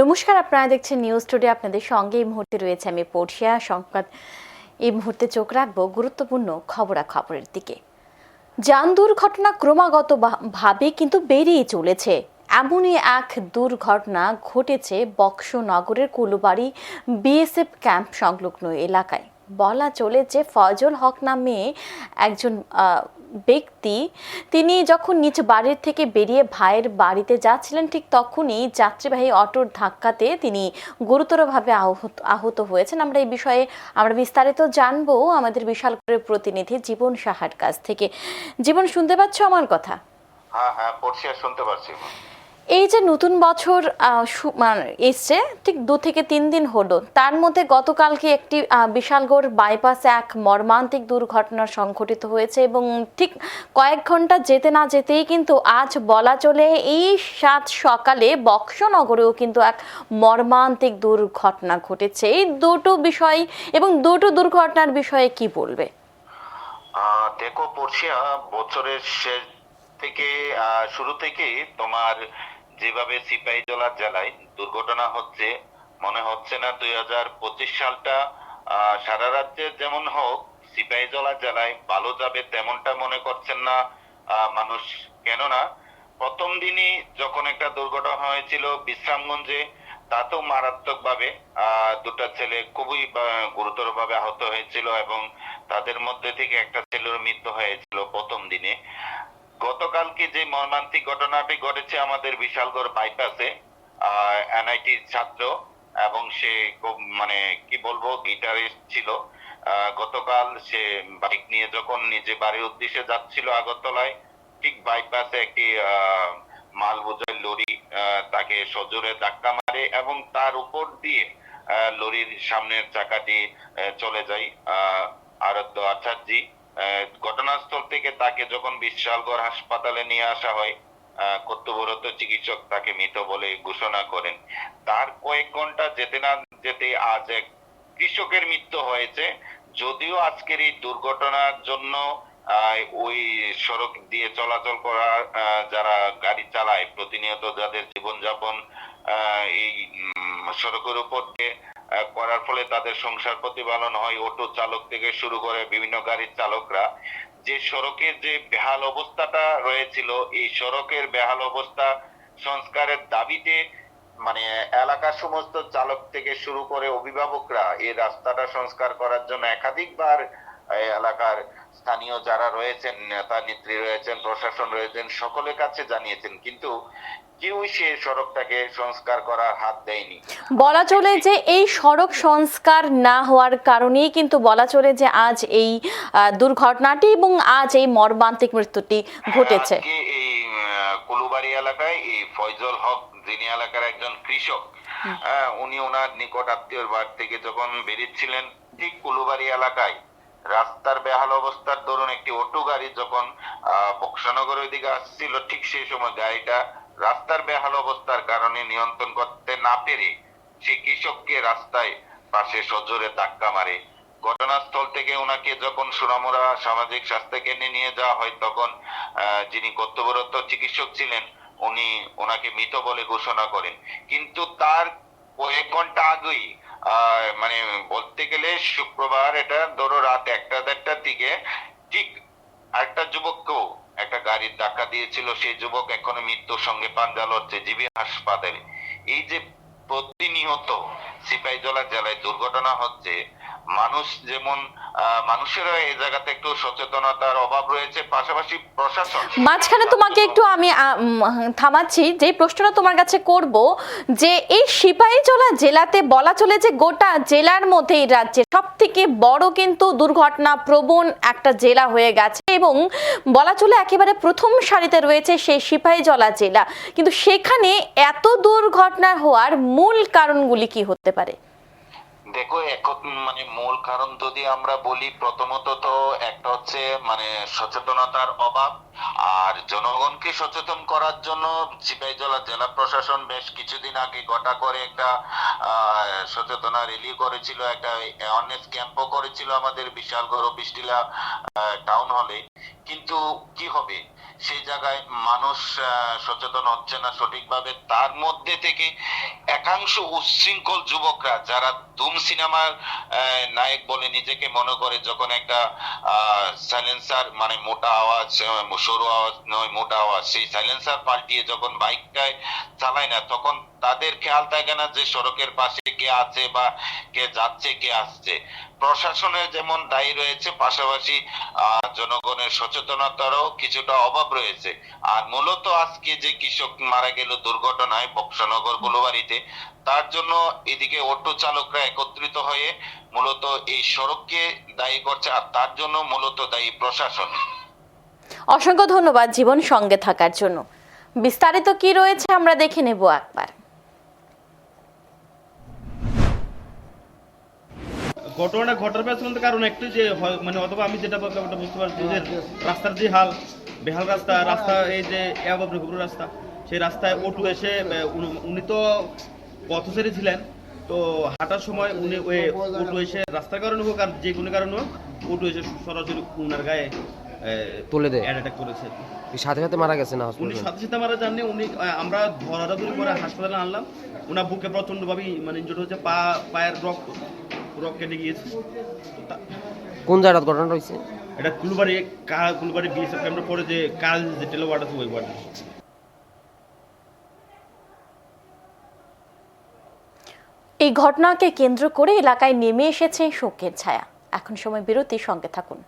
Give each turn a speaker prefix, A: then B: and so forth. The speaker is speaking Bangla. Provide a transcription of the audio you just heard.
A: নমস্কার, আপনারা দেখছেন নিউজ টুডে আপনাদের সঙ্গে এই মুহূর্তে রয়েছে আমি পড়শিয়া সংবাদ, এই মুহূর্তে চোখ রাখব গুরুত্বপূর্ণ খবরাখবরের দিকে। যান দুর্ঘটনা ক্রমাগত ভাবে কিন্তু বেড়েই চলেছে। এমনই এক দুর্ঘটনা ঘটেছে বক্সনগরের কুলুবাড়ি বিএসএফ ক্যাম্প সংলগ্ন এলাকায়। বলা চলে যে ফজল হক নামে একজন ব্যক্তি, তিনি যখন নিজ বাড়ির থেকে বেরিয়ে ভাইয়ের বাড়িতে যাচ্ছিলেন, ঠিক তখনই যাত্রীবাহী অটোর ধাক্কাতে তিনি গুরুতরভাবে আহত আহত হয়েছেন। আমরা এই বিষয়ে আমরা বিস্তারিত জানব আমাদের বিশাল করে প্রতিনিধি জীবন সাহার কাছ থেকে। জীবন, শুনতে পাচ্ছ আমার কথা?
B: হ্যাঁ হ্যাঁ পড়ছি আর শুনতে পারছি।
A: এই যে নতুন বছর মানে এসছে, ঠিক দু থেকে তিন দিন হলো। তার মধ্যে গতকালকে একটি বিশালগড় বাইপাসে এক মর্মান্তিক দুর্ঘটনা সংঘটিত হয়েছে এবং ঠিক কয়েক ঘণ্টা যেতে না যেতেই কিন্তু আজ বলা চলে এই সাত সকালে বক্সনগরেও কিন্তু এক মর্মান্তিক দুর্ঘটনা ঘটেছে। এই দুটো বিষয় এবং দুটো দুর্ঘটনার বিষয়ে কি বলবে?
B: দেখো বছরের শেষ থেকে শুরু থেকে তোমার যেভাবে সিপাহীজলা জেলায় দুর্ঘটনা হচ্ছে, মনে হচ্ছে না দুই হাজার পঁচিশ সালটা সারা রাজ্যে যেমন হোক সিপাহীজলা জেলায় ভালো যাবে তেমনটা মনে করছেন না মানুষ। কেননা, প্রথম দিনই যখন একটা দুর্ঘটনা হয়েছিল বিশ্রামগঞ্জে তাতেও মারাত্মক ভাবে দুটো ছেলে খুবই গুরুতর ভাবে আহত হয়েছিল এবং তাদের মধ্যে থেকে একটা ছেলের মৃত্যু হয়েছিল প্রথম দিনে। গতকালকে যে মর্মান্তিক ঘটনাটি ঘটেছে, আমাদের বিশালগড় বাইপাসে এনআইটি ছাত্র এবং সে মানে কি বলব গিটারিস্ট ছিল। গতকাল সে বাইক নিয়ে যখন নিজে বাড়ির উদ্দেশ্যে যাচ্ছিল আগরতলায়, ঠিক বাইপাসে একটি মাল বোঝাই লরি তাকে সজোরে ধাক্কা মারে এবং তার উপর দিয়ে লরির সামনের চাকাটি চলে যায় আরাধ্য আচার্যি। ঘটনাস্থল থেকে তাকে যখন বিশালগড় হাসপাতালে নিয়ে আসা হয় কর্তব্যরত চিকিৎসক তাকে মৃত বলে ঘোষণা করেন। তার কয়েক ঘণ্টা যেতে না যেতে আজ এক কৃষকের মৃত্যু হয়েছে। যদিও আজকের এই দুর্ঘটনার জন্য ওই সড়ক দিয়ে চলাচল করা যারা গাড়ি চালায়, প্রতিনিয়ত যাদের জীবনযাপন এই সড়কের উপর দিয়ে করার ফলে তাদের সংসার প্রতিপালন হয়। অটো চালক থেকে শুরু করে বিভিন্ন গাড়ির চালকরা। যে সড়কের যে বেহাল অবস্থাটা রয়েছিল, এই সড়কের বেহাল অবস্থা সংস্কারের দাবিতে মানে এলাকার সমস্ত চালক থেকে শুরু করে অভিভাবকরা এই রাস্তাটা সংস্কার করার জন্য একাধিকবার এলাকার স্থানীয় যারা রয়েছেন নেতা নেত্রী রয়েছেন প্রশাসন রয়েছেন সকলের কাছে জানিয়েছেন কিন্তু কেউই সে সড়কটাকে সংস্কার করার হাত দেয়নি।
A: বলা চলে যে এই সড়ক সংস্কার না হওয়ার কারণেই কিন্তু বলা চলে যে আজ এই দুর্ঘটনাটি এবং আজ এই মর্মান্তিক মৃত্যুটি ঘটেছে।
B: এই কুলুবাড়ি এলাকায় এই ফয়জল হক যিনি এলাকার একজন কৃষক উনি ওনার নিকট আত্মীয়র বাড়ি থেকে যখন বেরিয়েছিলেন ঠিক কুলুবাড়ি এলাকায় রাস্তার বেহাল অবস্থার দরুন একটি অটো গাড়ি যখন আহ, বক্সনগর ওইদিকে আসছিল ঠিক সেই সময় গাড়িটা রাস্তার বেহাল অবস্থার কারণে নিয়ন্ত্রণ করতে না পেরে সে কৃষককে রাস্তায় পাশে সজোরে ধাক্কা মারে। ঘটনাস্থল থেকে ওনাকে যখন সুনামুরা সামাজিক স্বাস্থ্য কেন্দ্রে নিয়ে যাওয়া হয় তখন যিনি কর্তব্যরত চিকিৎসক ছিলেন উনি ওনাকে মৃত বলে ঘোষণা করেন। কিন্তু তার কয়েক ঘণ্টা আগেই মানে বলতে গেলে শুক্রবার এটা ধরো রাত একটা দেড়টার দিকে, ঠিক আরেকটা যুবককেও একটা গাড়ির ধাক্কা দিয়েছিল, সেই যুবক এখনও মৃত্যুর সঙ্গে পাঞ্জাল হচ্ছে জিবি হাসপাতালে। এই যে প্রতিনিয়ত সিপাহীজলা জেলায় দুর্ঘটনা হচ্ছে মানুষ যেমন মানুষেরও এই জায়গাতে একটু সচেতনতার অভাব রয়েছে, পাশাপাশি প্রশাসন।
A: মাঝখানে তোমাকে একটু আমি থামাচ্ছি, যে প্রশ্নটা তোমার কাছে করব, যে এই সিপাহীজলা জেলাতে বলা চলে যে গোটা জেলার মধ্যে এই রাজ্যে সব থেকে বড় কিন্তু দুর্ঘটনা প্রবণ একটা জেলা হয়ে গেছে এবং বলা চলে একেবারে প্রথম সারিতে রয়েছে সেই সিপাহীজলা জেলা। কিন্তু সেখানে এত দুর্ঘটনা হওয়ার মূল কারণগুলি কি হতে পারে?
B: দেখো মানে মূল কারণ যদি আমরা বলি, প্রথমত তো একটা হচ্ছে মানে সচেতনতার অভাব, আর জনগণকে সচেতন করার জন্য সিপাহীজলা জেলা প্রশাসন বেশ কিছুদিন আগে গোটা করে একটা সচেতনা র্যালি করেছিল, একটা অ্যাওয়ারনেস ক্যাম্পও করেছিল আমাদের বিশালগড় বিষ্টিলা টাউন হলে কিন্তু কি হবে? সেই জায়গায় মানুষ সচেতন হচ্ছে না সঠিকভাবে। তার মধ্যে থেকে একাংশ উচ্ছৃঙ্খল যুবকরা, যারা ধুম সিনেমার নায়ক বলে নিজেকে মনে করে, যখন একটা সাইলেন্সার মানে মোটা আওয়াজ সরু আওয়াজ নয়, মোটা আওয়াজ, সেই সাইলেন্সার পাল্টিয়ে যখন বাইকটায় চালায় না, তখন তাদের খেয়াল থাকে না যে সড়কের পাশে কে আছে বা কে যাচ্ছে, কে আসছে। প্রশাসনের যেমন দায়ী রয়েছে, পাশাপাশি জনগণের সচেতনতারও কিছুটা অভাব রয়েছে। আর মূলত আজকে যে কৃষক মারা গেল দুর্ঘটনায় বক্সনগর গুলবাড়িতে তার জন্য এদিকে অটো চালকরা একত্রিত হয়ে মূলত এই সড়ককে দায়ী করছে, আর তার জন্য মূলত দায়ী প্রশাসন।
A: অসংখ্য ধন্যবাদ জীবন সঙ্গে থাকার জন্য। বিস্তারিত কি রয়েছে আমরা দেখে নেব একবার।
C: ঘটনা ঘটার পেছনে তো কারণ একটাই যে মানে অথবা আমি যেটা ওটা বুঝতে পারছি যে রাস্তার যে হাল বেহাল রাস্তা রাস্তা এই যে এবাবরে গুরু রাস্তা সেই রাস্তায় অটু এসে আহ, উনি- তো পথচারী ছিলেন তো হাঁটার সময় উনি ওই অটু এসে রাস্তার কারণে হোক আর যে কোনো কারণে হোক অটু এসে সরাসরি উনার গায়ে
D: তুলে দেয়।
C: অ্যাটাক করেছে।
D: সাথে সাথে মারা গেছে না
C: উনি সাথে সাথে মারা যাননি উনি আমরা ধরাধরি করে হাসপাতালে আনলাম ওনার বুকে প্রচণ্ড ভাবে মানে ইনজুর হচ্ছে পা পায়ের রক্ত রক কেটে গিয়েছে।
D: কোন জায়গায় ঘটনা রয়েছে
C: এটা কুলবাড়ি কা কুলবাড়ি বিএসএফ ক্যাম্পের পরে যে কাজ যে টেলো ওয়ার্ড আছে ওই ওয়ার্ড
A: এই ঘটনাকে কেন্দ্র করে এলাকায় নেমে এসেছে শোকের ছায়া। এখন সময় বিরতির সঙ্গে থাকুন।